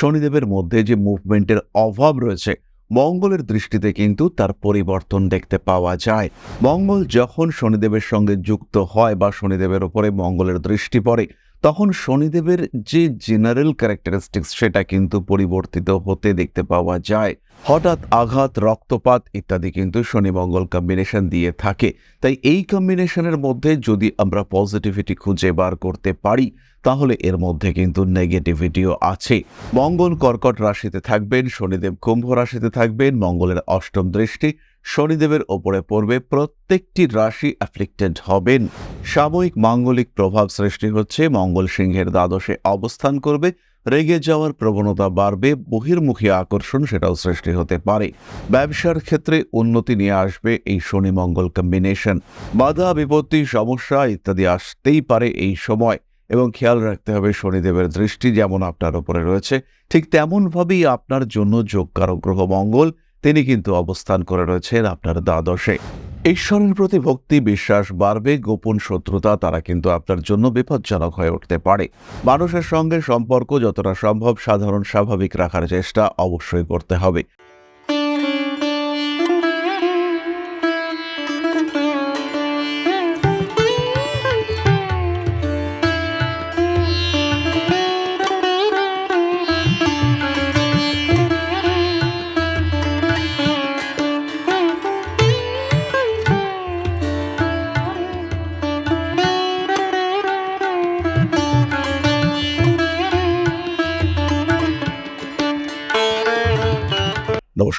শনিদেবের মধ্যে যে মুভমেন্টের অভাব রয়েছে, মঙ্গলের দৃষ্টিতে কিন্তু তার পরিবর্তন দেখতে পাওয়া যায়। মঙ্গল যখন শনিদেবের সঙ্গে যুক্ত হয় বা শনিদেবের ওপরে মঙ্গলের দৃষ্টি পড়ে তখন শনিদেবের যে জেনারেল ক্যারেক্টারিস্টিক্স সেটা কিন্তু পরিবর্তিত হতে দেখতে পাওয়া যায়। হঠাৎ আঘাত, রক্তপাত ইত্যাদি কিন্তু শনি মঙ্গল কম্বিনেশন দিয়ে থাকে। তাই এই কম্বিনেশনের মধ্যে যদি আমরা পজিটিভিটি খুঁজে বার করতে পারি, তাহলে এর মধ্যে কিন্তু নেগেটিভিটিও আছে। মঙ্গল কর্কট রাশিতে থাকবেন, শনিদেব কুম্ভ রাশিতে থাকবেন, মঙ্গলের অষ্টম দৃষ্টি শনিদেবের ওপরে পড়বে, প্রত্যেকটি রাশি অ্যাফ্লিক্টেড হবেন। সাময়িক মাঙ্গলিক প্রভাব সৃষ্টি হচ্ছে, মঙ্গল সিংহের দ্বাদশে অবস্থান করবে, রেগে যাওয়ার প্রবণতা বাড়বে, বহির্মুখী আকর্ষণ সেটাও সৃষ্টি হতে পারে। ব্যবসার ক্ষেত্রে উন্নতি নিয়ে আসবে এই শনি মঙ্গল কম্বিনেশন বাধা, বিপত্তি, সমস্যা ইত্যাদি আসতেই পারে এই সময় এবং খেয়াল রাখতে হবে শনিদেবের দৃষ্টি যেমন আপনার উপরে রয়েছে, ঠিক তেমনভাবেই আপনার জন্য যোগকারক গ্রহ মঙ্গল। তিনি কিন্তু অবস্থান করে রয়েছেন আপনার দ্বাদশে। ঈশ্বরের প্রতি ভক্তি, বিশ্বাস বাড়বে, গোপন শত্রুতা তারা কিন্তু আপনার জন্য বিপজ্জনক হয়ে উঠতে পারে। মানুষের সঙ্গে সম্পর্ক যতটা সম্ভব সাধারণ, স্বাভাবিক রাখার চেষ্টা অবশ্যই করতে হবে।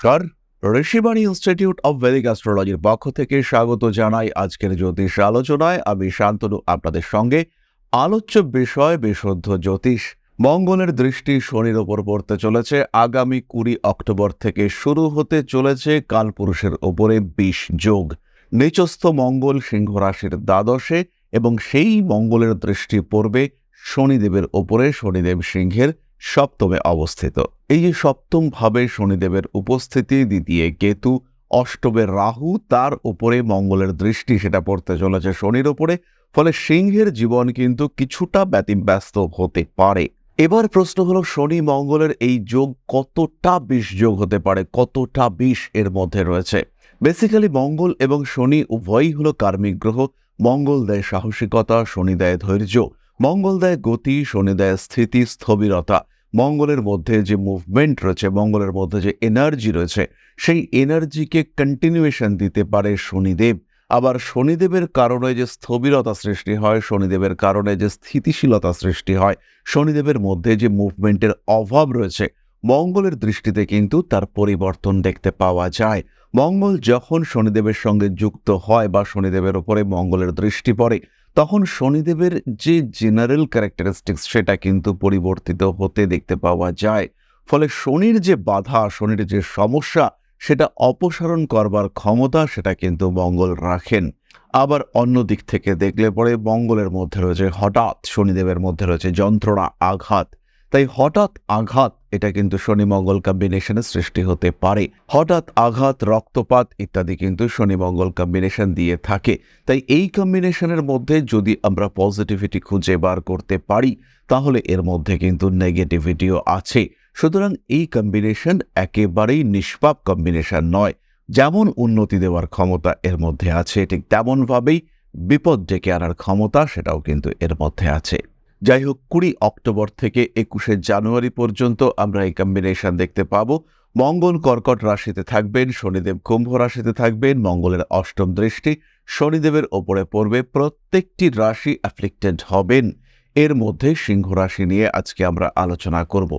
নমস্কার। ঋষিবাণী ইনস্টিটিউট অব ভেদিক অ্যাস্ট্রোলজির পক্ষ থেকে স্বাগত জানাই আজকের জ্যোতিষ আলোচনায়। আমি শান্তনু, আপনাদের সঙ্গে। আলোচ্য বিষয়, বিশুদ্ধ জ্যোতিষ। মঙ্গলের দৃষ্টি শনির ওপর পড়তে চলেছে। আগামী কুড়ি অক্টোবর থেকে শুরু হতে চলেছে কালপুরুষের ওপরে বিষ যোগ। নিচস্থ মঙ্গল সিংহ রাশির দ্বাদশে এবং সেই মঙ্গলের দৃষ্টি পড়বে শনিদেবের ওপরে, শনিদেব সিংহের সপ্তমে অবস্থিত। এই যে সপ্তম ভাবে শনিদেবের উপস্থিতি, দ্বিতীয় কেতু অষ্টমের রাহু, তার উপরে মঙ্গলের দৃষ্টি সেটা পড়তে চলেছে শনির ওপরে ফলে সিংহের জীবন কিন্তু কিছুটা ব্যতিব্যস্ত হতে পারে। এবার প্রশ্ন হলো, শনি মঙ্গলের এই যোগ কতটা বিষ যোগ হতে পারে, কতটা বিষ এর মধ্যে রয়েছে? বেসিক্যালি মঙ্গল এবং শনি উভয়ই হলো কার্মিক গ্রহ। মঙ্গল দেয় সাহসিকতা, শনি দেয় ধৈর্য। মঙ্গল দেয় গতি, শনি দেয় স্থিতি, স্থবিরতা। মঙ্গলের মধ্যে যে মুভমেন্ট রয়েছে, মঙ্গলের মধ্যে যে এনার্জি রয়েছে, সেই এনার্জিকে কন্টিনিউয়েশন দিতে পারে শনিদেব। আবার শনিদেবের কারণে যে স্থবিরতা সৃষ্টি হয়, শনিদেবের কারণে যে স্থিতিশীলতা সৃষ্টি হয়, শনিদেবের মধ্যে যে মুভমেন্টের অভাব রয়েছে, মঙ্গলের দৃষ্টিতে কিন্তু তার পরিবর্তন দেখতে পাওয়া যায়। মঙ্গল যখন শনিদেবের সঙ্গে যুক্ত হয় বা শনিদেবের ওপরে মঙ্গলের দৃষ্টি পড়ে তখন শনিদেবের যে জেনারেল ক্যারেক্টারিস্টিক্স সেটা কিন্তু পরিবর্তিত হতে দেখতে পাওয়া যায়। ফলে শনির যে বাধা, শনির যে সমস্যা, সেটা অপসারণ করবার ক্ষমতা সেটা কিন্তু মঙ্গল রাখেন। আবার অন্য দিক থেকে দেখলে পরে মঙ্গলের মধ্যে রয়েছে হঠাৎ, শনিদেবের মধ্যে রয়েছে যন্ত্রণা, আঘাত। তাই হঠাৎ আঘাত এটা কিন্তু শনি মঙ্গল কম্বিনেশনের সৃষ্টি হতে পারে। হঠাৎ আঘাত, রক্তপাত ইত্যাদি কিন্তু শনি মঙ্গল কম্বিনেশন দিয়ে থাকে। তাই এই কম্বিনেশনের মধ্যে যদি আমরা পজিটিভিটি খুঁজে বার করতে পারি, তাহলে এর মধ্যে কিন্তু নেগেটিভিটিও আছে। সুতরাং এই কম্বিনেশন একেবারেই নিষ্পাপ কম্বিনেশন নয়। যেমন উন্নতি দেওয়ার ক্ষমতা এর মধ্যে আছে, ঠিক তেমনভাবেই বিপদ ডেকে আনার ক্ষমতা সেটাও কিন্তু এর মধ্যে আছে। যাই হোক কুড়ি অক্টোবর থেকে একুশে জানুয়ারি পর্যন্ত আমরা এই কম্বিনেশন দেখতে পাব। মঙ্গল কর্কট রাশিতে থাকবেন, শনিদেব কুম্ভ রাশিতে থাকবেন, মঙ্গলের অষ্টম দৃষ্টি শনিদেবের ওপরে পড়বে, প্রত্যেকটি রাশি অ্যাফ্লিক্টেড হবেন। এর মধ্যে সিংহ রাশি নিয়ে আজকে আমরা আলোচনা করব।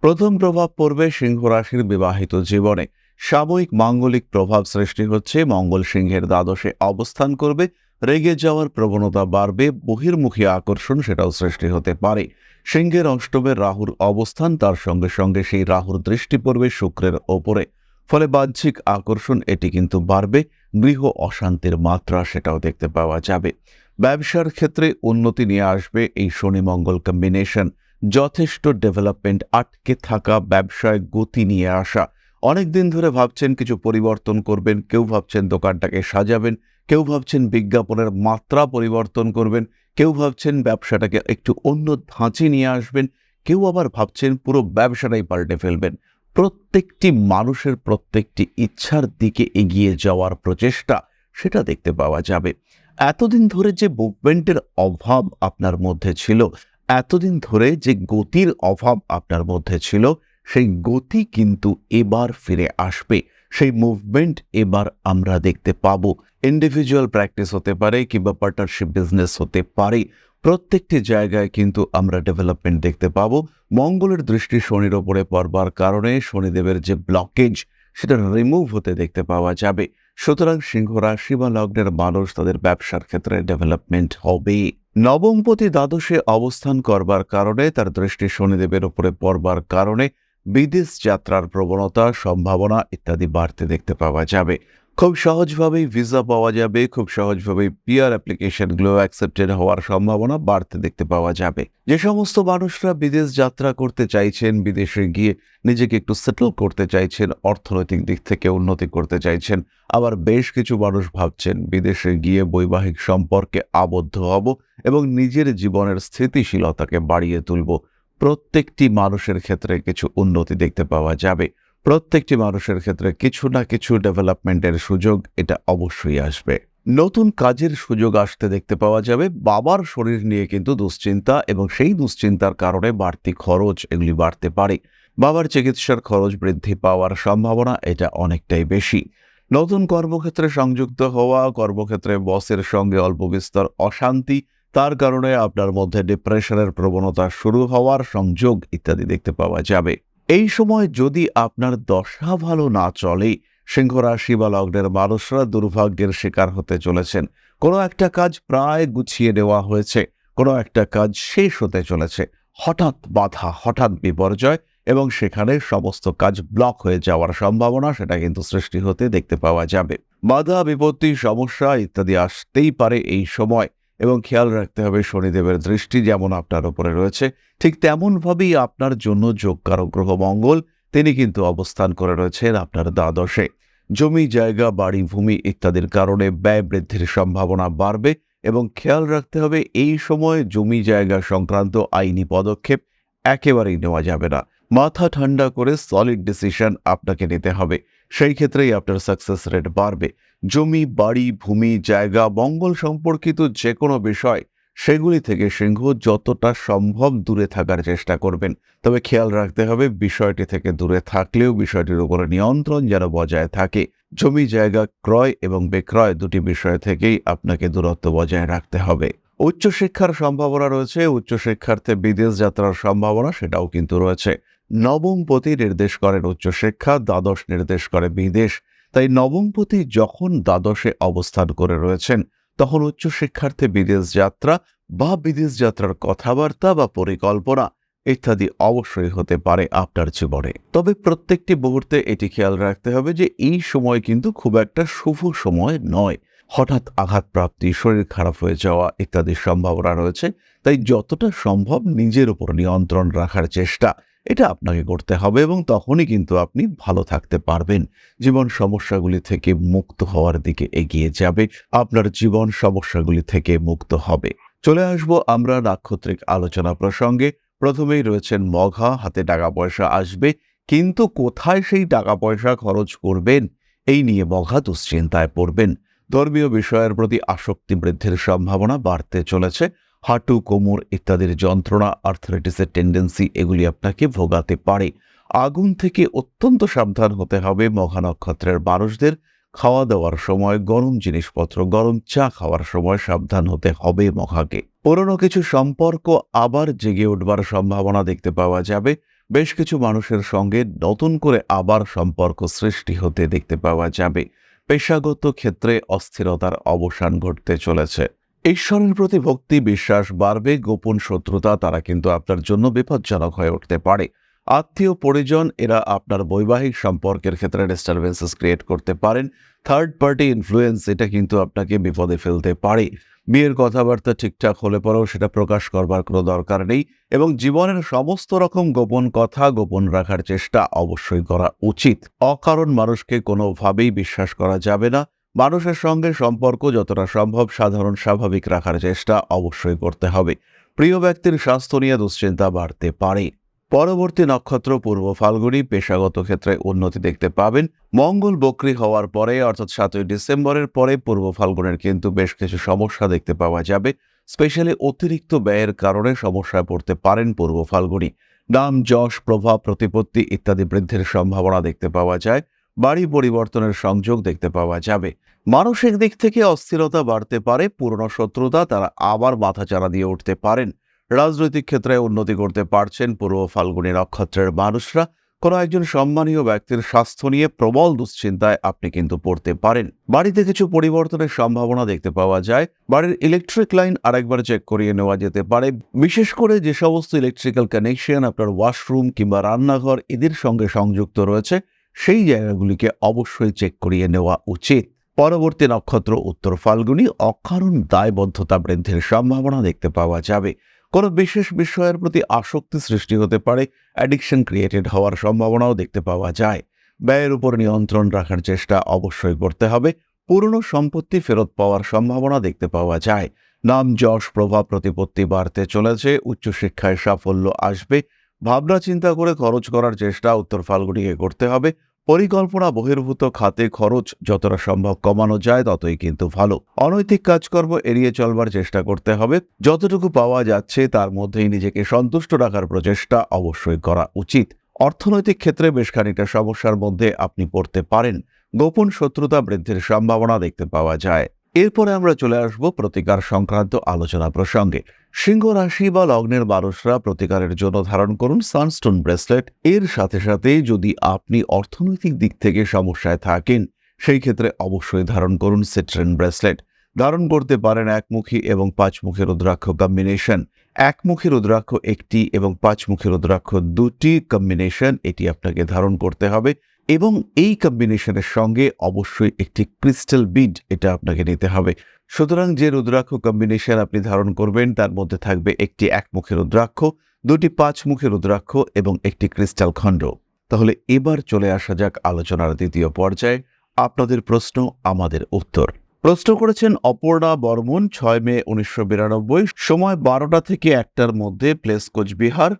প্রথম প্রভাব পড়বে সিংহ রাশির বিবাহিত জীবনে। সাময়িক মাঙ্গলিক প্রভাব সৃষ্টি হচ্ছে, মঙ্গল সিংহের দ্বাদশে অবস্থান করবে রেগে যাওয়ার প্রবণতা বাড়বে, বহির্মুখী আকর্ষণ সেটাও সৃষ্টি হতে পারে। সিংহের অষ্টমের রাহুর অবস্থান তার সঙ্গে সঙ্গে সেই রাহুর দৃষ্টি পড়বে শুক্রের ওপরে। ফলে বাহ্যিক আকর্ষণ এটি কিন্তু বাড়বে, গৃহ অশান্তির মাত্রা সেটাও দেখতে পাওয়া যাবে। ব্যবসার ক্ষেত্রে উন্নতি নিয়ে আসবে এই শনি মঙ্গল কম্বিনেশন যথেষ্ট ডেভেলপমেন্ট আটকে থাকা, ব্যবসায় গতি নিয়ে আসা। অনেক দিন ধরে ভাবছেন কিছু পরিবর্তন করবেন, কেউ ভাবছেন দোকানটাকে সাজাবেন কেউ ভাবছেন বিজ্ঞাপনের মাত্রা পরিবর্তন করবেন, কেউ ভাবছেন ব্যবসাটাকে একটু অন্য ধাঁচে নিয়ে আসবেন, কেউ আবার ভাবছেন পুরো ব্যবসাটাই পাল্টে ফেলবেন। প্রত্যেকটি মানুষের প্রত্যেকটি ইচ্ছার দিকে এগিয়ে যাওয়ার প্রচেষ্টা সেটা দেখতে পাওয়া যাবে। এতদিন ধরে যে মুভমেন্টের অভাব আপনার মধ্যে ছিল, এতদিন ধরে যে গতির অভাব আপনার মধ্যে ছিল, সেই গতি কিন্তু এবার ফিরে আসবে। সেই মুভমেন্ট এবার আমরা দেখতে পাবো। ইন্ডিভিজুয়াল প্র্যাকটিস হতে পারে কিংবা পার্টনারশিপ বিজনেস হতে পারে। প্রত্যেকটি জায়গায় কিন্তু আমরা ডেভেলপমেন্ট দেখতে পাবো। মঙ্গলের দৃষ্টি শনির ওপরে পড়বার কারণে শনিদেবের যে ব্লকেজ সেটা রিমুভ হতে দেখতে পাওয়া যাবে। সুতরাং সিংহ রাশি বা লগ্নের মানুষ তাদের ব্যবসার ক্ষেত্রে ডেভেলপমেন্ট হবে। নবমপতি দ্বাদশে অবস্থান করবার কারণে, তার দৃষ্টি শনিদেবের উপরে পড়বার কারণে বিদেশ যাত্রার প্রবণতা, সম্ভাবনা ইত্যাদি বাড়তে দেখতে পাওয়া যাবে। খুব সহজভাবেই ভিসা পাওয়া যাবে, খুব সহজভাবেই পিয়ার অ্যাপ্লিকেশনগুলো অ্যাকসেপ্টেড হওয়ার সম্ভাবনা বাড়তে দেখতে পাওয়া যাবে। যে সমস্ত মানুষরা বিদেশ যাত্রা করতে চাইছেন, বিদেশে গিয়ে নিজেকে একটু সেটেল করতে চাইছেন, অর্থনৈতিক দিক থেকে উন্নতি করতে চাইছেন, আবার বেশ কিছু মানুষ ভাবছেন, বিদেশে গিয়ে বৈবাহিক সম্পর্কে আবদ্ধ হব এবং নিজের জীবনের স্থিতিশীলতাকে বাড়িয়ে তুলব। প্রত্যেকটি মানুষের ক্ষেত্রে কিছু উন্নতি দেখতে পাওয়া যাবে। প্রত্যেকটি মানুষের ক্ষেত্রে কিছু না কিছু ডেভেলপমেন্টের সুযোগ এটা অবশ্যই আসবে। নতুন কাজের সুযোগ আসতে দেখতে পাওয়া যাবে। বাবার শরীর নিয়ে কিন্তু দুশ্চিন্তা এবং সেই দুশ্চিন্তার কারণে বাড়তি খরচ এগুলি বাড়তে পারে। বাবার চিকিৎসার খরচ বৃদ্ধি পাওয়ার সম্ভাবনা এটা অনেকটাই বেশি। নতুন কর্মক্ষেত্রে সংযুক্ত হওয়া, কর্মক্ষেত্রে বসের সঙ্গে অল্প বিস্তর অশান্তি তার কারণে আপনার মধ্যে ডিপ্রেশনের প্রবণতা শুরু হওয়ার সংযোগ ইত্যাদি দেখতে পাওয়া যাবে। এই সময় যদি আপনার দশা ভালো না চলে, সিংহ রাশি বা লগ্নের মানুষরা দুর্ভাগ্যের শিকার হতে চলেছেন। কোনো একটা কাজ প্রায় গুছিয়ে নেওয়া হয়েছে, কোনো একটা কাজ শেষ হতে চলেছে। হঠাৎ বাধা, হঠাৎ বিপর্যয় এবং সেখানে সমস্ত কাজ ব্লক হয়ে যাওয়ার সম্ভাবনা সেটা কিন্তু সৃষ্টি হতে দেখতে পাওয়া যাবে। বাধা, বিপত্তি, সমস্যা ইত্যাদি আসতেই পারে এই সময়। এবং খেয়াল রাখতে হবে শনিদেবের দৃষ্টি যেমন আপনার উপরে রয়েছে, ঠিক তেমনভাবেই আপনার জন্য যোগকারক গ্রহ মঙ্গল তিনি কিন্তু অবস্থান করে রয়েছেন আপনার দ্বাদশে। জমি, জায়গা, বাড়ি, ভূমি ইত্যাদির কারণে ব্যয় বৃদ্ধির সম্ভাবনা বাড়বে এবং খেয়াল রাখতে হবে এই সময় জমি, জায়গা সংক্রান্ত আইনি পদক্ষেপ একেবারেই নেওয়া যাবে না। মাথা ঠান্ডা করে সলিড ডিসিশন আপনাকে নিতে হবে। সেই ক্ষেত্রেই আপনার সাকসেস রেট বাড়বে। জমি, বাড়ি, ভূমি, জায়গা, মঙ্গল সম্পর্কিত যে কোনো বিষয়, সেগুলি থেকে সিংহ যতটা সম্ভব দূরে থাকার চেষ্টা করবেন। তবে খেয়াল রাখতে হবে, বিষয়টি থেকে দূরে থাকলেও বিষয়টির উপরে নিয়ন্ত্রণ যেন বজায় থাকে। জমি, জায়গা, ক্রয় এবং বিক্রয় দুটি বিষয় থেকেই আপনাকে দূরত্ব বজায় রাখতে হবে। উচ্চশিক্ষার সম্ভাবনা রয়েছে, উচ্চশিক্ষার্থে বিদেশ যাত্রার সম্ভাবনা সেটাও কিন্তু রয়েছে। নবমপতি নির্দেশ করেন উচ্চশিক্ষা, দ্বাদশ নির্দেশ করে বিদেশ। তাই নবমপতি যখন দ্বাদশে অবস্থান করে রয়েছেন, তখন উচ্চশিক্ষার্থে বিদেশ যাত্রা বা বিদেশ যাত্রার কথাবার্তা বা পরিকল্পনা ইত্যাদি অবশ্যই হতে পারে আপনার জীবনে। তবে প্রত্যেকটি মুহূর্তে এটি খেয়াল রাখতে হবে যে এই সময় কিন্তু খুব একটা শুভ সময় নয়। হঠাৎ আঘাতপ্রাপ্তি, শরীর খারাপ হয়ে যাওয়া ইত্যাদির সম্ভাবনা রয়েছে। তাই যতটা সম্ভব নিজের উপর নিয়ন্ত্রণ রাখার চেষ্টা। এটা আপনাকে করতে হবে এবং তখনই কিন্তু আপনি ভালো থাকতে পারবেন। জীবন সমস্যাগুলি থেকে মুক্ত হওয়ার দিকে এগিয়ে যাবে। আপনার জীবন সমস্যাগুলি থেকে মুক্ত হবে। চলে আসব আমরা নাক্ষত্রিক আলোচনা প্রসঙ্গে। প্রথমেই রয়েছেন মঘা, হাতে টাকা পয়সা আসবে। কিন্তু কোথায় সেই টাকা পয়সা খরচ করবেন? এই নিয়ে মঘা দুশ্চিন্তায় পড়বেন। ধর্মীয় বিষয়ের প্রতি আসক্তি বৃদ্ধির সম্ভাবনা বাড়তে চলেছে। হাঁটু, কোমর ইত্যাদির যন্ত্রণা আর্থারাইটিসের টেন্ডেন্সি এগুলি আপনাকে ভোগাতে পারে। আগুন থেকে অত্যন্ত সাবধান হতে হবে মঘা নক্ষত্রের মানুষদের খাওয়া দাওয়ার সময়, গরম জিনিসপত্র, গরম চা খাওয়ার সময় সাবধান হতে হবে মঘাকে পুরনো কিছু সম্পর্ক আবার জেগে উঠবার সম্ভাবনা দেখতে পাওয়া যাবে। বেশ কিছু মানুষের সঙ্গে নতুন করে আবার সম্পর্ক সৃষ্টি হতে দেখতে পাওয়া যাবে। পেশাগত ক্ষেত্রে অস্থিরতার অবসান ঘটতে চলেছে। ঈশ্বরের প্রতি ভক্তি, বিশ্বাস বাড়বে, গোপন শত্রুতা তারা কিন্তু আপনার জন্য বিপজ্জনক হয়ে উঠতে পারে। আত্মীয়, পরিজন, এরা আপনার বৈবাহিক সম্পর্কের ক্ষেত্রে ডিস্টারবেন্সেস ক্রিয়েট করতে পারেন। থার্ড পার্টি ইনফ্লুয়েন্স এটা কিন্তু আপনাকে বিপদে ফেলতে পারে। বিয়ের কথাবার্তা ঠিকঠাক হলে পরেও সেটা প্রকাশ করবার কোনো দরকার নেই এবং জীবনের সমস্ত রকম গোপন কথা, গোপন রাখার চেষ্টা অবশ্যই করা উচিত। অকারণ মানুষকে কোনোভাবেই বিশ্বাস করা যাবে না। মানুষের সঙ্গে সম্পর্ক যতটা সম্ভব সাধারণ স্বাভাবিক রাখার চেষ্টা অবশ্যই করতে হবে। প্রিয় ব্যক্তির স্বাস্থ্য নিয়ে দুশ্চিন্তা বাড়তে পারে। পরবর্তী নক্ষত্র পূর্ব ফাল্গুনি পেশাগত ক্ষেত্রে উন্নতি দেখতে পাবেন। মঙ্গল বক্রি হওয়ার পরে, অর্থাৎ সাতই ডিসেম্বরের পরে পূর্ব ফাল্গুনের কিন্তু বেশ কিছু সমস্যা দেখতে পাওয়া যাবে। স্পেশালি অতিরিক্ত ব্যয়ের কারণে সমস্যায় পড়তে পারেন পূর্ব ফাল্গুনি। নাম, যশ, প্রভাব, প্রতিপত্তি ইত্যাদি বৃদ্ধির সম্ভাবনা দেখতে পাওয়া যায়। বাড়ি পরিবর্তনের সংযোগ দেখতে পাওয়া যাবে। মানসিক দিক থেকে অস্থিরতা বাড়তে পারে, পুরনো শত্রুতা তারা আবার মাথাচাড়া দিয়ে উঠতে পারেন। রাজনৈতিক ক্ষেত্রে উন্নতি করতে পারছেন পূর্ব ফাল্গুনী নক্ষত্রের মানুষরা। কোনো একজন সম্মানীয় ব্যক্তির স্বাস্থ্য নিয়ে প্রবল দুশ্চিন্তায় আপনি কিন্তু পড়তে পারেন। বাড়িতে কিছু পরিবর্তনের সম্ভাবনা দেখতে পাওয়া যায়। বাড়ির ইলেকট্রিক লাইন আরেকবার চেক করিয়ে নেওয়া যেতে পারে। বিশেষ করে যে সমস্ত ইলেকট্রিক্যাল কানেকশন আপনার ওয়াশরুম কিংবা রান্নাঘর এদের সঙ্গে সংযুক্ত রয়েছে সেই জায়গাগুলিকে অবশ্যই চেক করিয়ে নেওয়া উচিত। পরবর্তী নক্ষত্র, উত্তর ফাল্গুনি, অকারণ দায়বদ্ধতা বৃদ্ধির সম্ভাবনা দেখতে পাওয়া যাবে। কোনো বিশেষ বিষয়ের প্রতি আসক্তি সৃষ্টি হতে পারে অ্যাডিকশন ক্রিয়েটেড হওয়ার সম্ভাবনাও দেখতে পাওয়া যায়। ব্যয়ের উপর নিয়ন্ত্রণ রাখার চেষ্টা অবশ্যই করতে হবে, পুরনো সম্পত্তি ফেরত পাওয়ার সম্ভাবনা দেখতে পাওয়া যায়। নাম, যশ, প্রভাব, প্রতিপত্তি বাড়তে চলেছে, উচ্চশিক্ষায় সাফল্য আসবে ভাবনা চিন্তা করে খরচ করার চেষ্টা উত্তর ফাল্গুনিকে করতে হবে। পরিকল্পনা বহির্ভূত খাতে খরচ যতটা সম্ভব কমানো যায় ততই কিন্তু ভালো। অনৈতিক কাজকর্ম এড়িয়ে চলবার চেষ্টা করতে হবে। যতটুকু পাওয়া যাচ্ছে তার মধ্যেই নিজেকে সন্তুষ্ট রাখার প্রচেষ্টা অবশ্যই করা উচিত। অর্থনৈতিক ক্ষেত্রে বেশ খানিকটা সমস্যার মধ্যে আপনি পড়তে পারেন। গোপন শত্রুতা বৃদ্ধির সম্ভাবনা দেখতে পাওয়া যায়। এরপরে আমরা চলে আসব প্রতিকার সংক্রান্ত আলোচনা প্রসঙ্গে। সিংহ রাশি বা লগ্নের মানুষরা প্রতিকারের জন্য ধারণ করুন সানস্টোন ব্রেসলেট। এর সাথে সাথে যদি আপনি অর্থনৈতিক দিক থেকে সমস্যায় থাকেন, সেই ক্ষেত্রে অবশ্যই ধারণ করুন সিট্রেন ব্রেসলেট। ধারণ করতে পারেন একমুখী এবং পাঁচমুখী রুদ্রাক্ষ কম্বিনেশন। একমুখী রুদ্রাক্ষ একটি এবং পাঁচমুখী রুদ্রাক্ষ দুটি কম্বিনেশন, এটি আপনাকে ধারণ করতে হবে। এবং এই কম্বিনেশনের সঙ্গে অবশ্যই একটি ক্রিস্টাল বিড এটা আপনাকে নিতে হবে। সুতরাং যে রুদ্রাক্ষ কম্বিনেশন আপনি ধারণ করবেন, তার মধ্যে থাকবে একটি একমুখী রুদ্রাক্ষ, দুটি পাঁচমুখী রুদ্রাক্ষ এবং একটি ক্রিস্টাল খণ্ড। তাহলে এবার চলে আসা যাক আলোচনার দ্বিতীয় পর্যায়ে। আপনাদের প্রশ্ন, আমাদের উত্তর। প্রশ্ন করেছেন অপর্ণা বর্মন, ছয় মে উনিশশো বিরানব্বই, সময় বারোটা থেকে একটার মধ্যে, প্লেস কোচবিহার।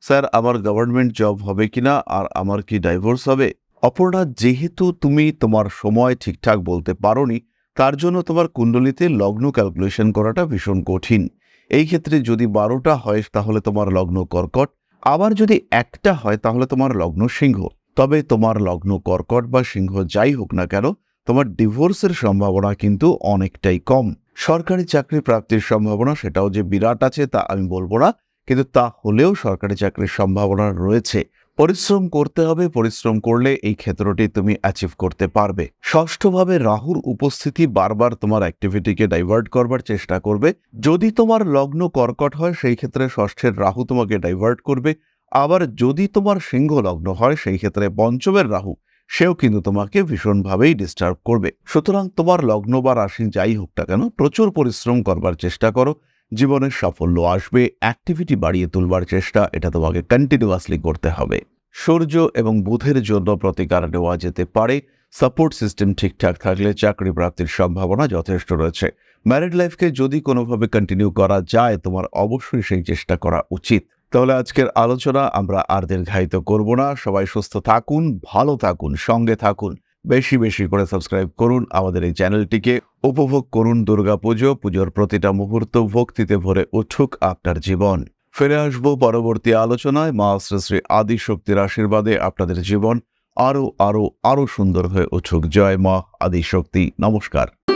স্যার, আমার গভর্নমেন্ট জব হবে কিনা? আর আমার কি ডাইভোর্স হবে? অপর্ণা, যেহেতু তুমি তোমার সময় ঠিকঠাক বলতে পারোনি, তার জন্য তোমার কুণ্ডলিতে লগ্ন ক্যালকুলেশন করাটা ভীষণ কঠিন। এই ক্ষেত্রে যদি বারোটা হয়, তাহলে তোমার লগ্ন কর্কট। আবার যদি একটা হয়, তাহলে তোমার লগ্ন সিংহ। তবে তোমার লগ্ন কর্কট বা সিংহ যাই হোক না কেন, তোমার ডিভোর্সের সম্ভাবনা কিন্তু অনেকটাই কম। সরকারি চাকরি প্রাপ্তির সম্ভাবনা সেটাও যে বিরাট আছে, তা আমি বলব না। কিন্তু তা হলেও সরকারি চাকরির সম্ভাবনা রয়েছে। পরিশ্রম করতে হবে, পরিশ্রম করলে এই ক্ষেত্রটি তুমি অ্যাচিভ করতে পারবে। ষষ্ঠভাবে রাহুর উপস্থিতি বারবার তোমার অ্যাক্টিভিটিকে ডাইভার্ট করবার চেষ্টা করবে। যদি তোমার লগ্ন কর্কট হয়, সেই ক্ষেত্রে ষষ্ঠের রাহু তোমাকে ডাইভার্ট করবে। আবার যদি তোমার সিংহ লগ্ন হয়, সেই ক্ষেত্রে পঞ্চমের রাহু, সেও কিন্তু তোমাকে ভীষণভাবেই ডিস্টার্ব করবে। সুতরাং তোমার লগ্ন বা রাশি যাই হোক না কেন, প্রচুর পরিশ্রম করবার চেষ্টা করো। জীবনের সাফল্য আসবে অ্যাক্টিভিটি বাড়িয়ে তুলবার চেষ্টা, এটা তোমাকে কন্টিনিউয়াসলি করতে হবে। সূর্য এবং বুধের জন্য প্রতিকার নেওয়া যেতে পারে সাপোর্ট সিস্টেম ঠিকঠাক থাকলে চাকরি প্রাপ্তির সম্ভাবনা যথেষ্ট রয়েছে। ম্যারিড লাইফকে যদি কোনোভাবে কন্টিনিউ করা যায়, তোমার অবশ্যই সেই চেষ্টা করা উচিত। তাহলে আজকের আলোচনা আমরা আর দীর্ঘায়িত করব না। সবাই সুস্থ থাকুন, ভালো থাকুন, সঙ্গে থাকুন। বেশি বেশি করে সাবস্ক্রাইব করুন আমাদের এই চ্যানেলটিকে উপভোগ করুন দুর্গাপুজো পুজোর প্রতিটা মুহূর্ত ভক্তিতে ভরে উঠুক আপনার জীবন। ফিরে আসব পরবর্তী আলোচনায়। মা শ্রী শ্রী আদি শক্তির আশীর্বাদে আপনাদের জীবন আরও আরও আরও সুন্দর হয়ে উঠুক। জয় মা আদিশক্তি। নমস্কার।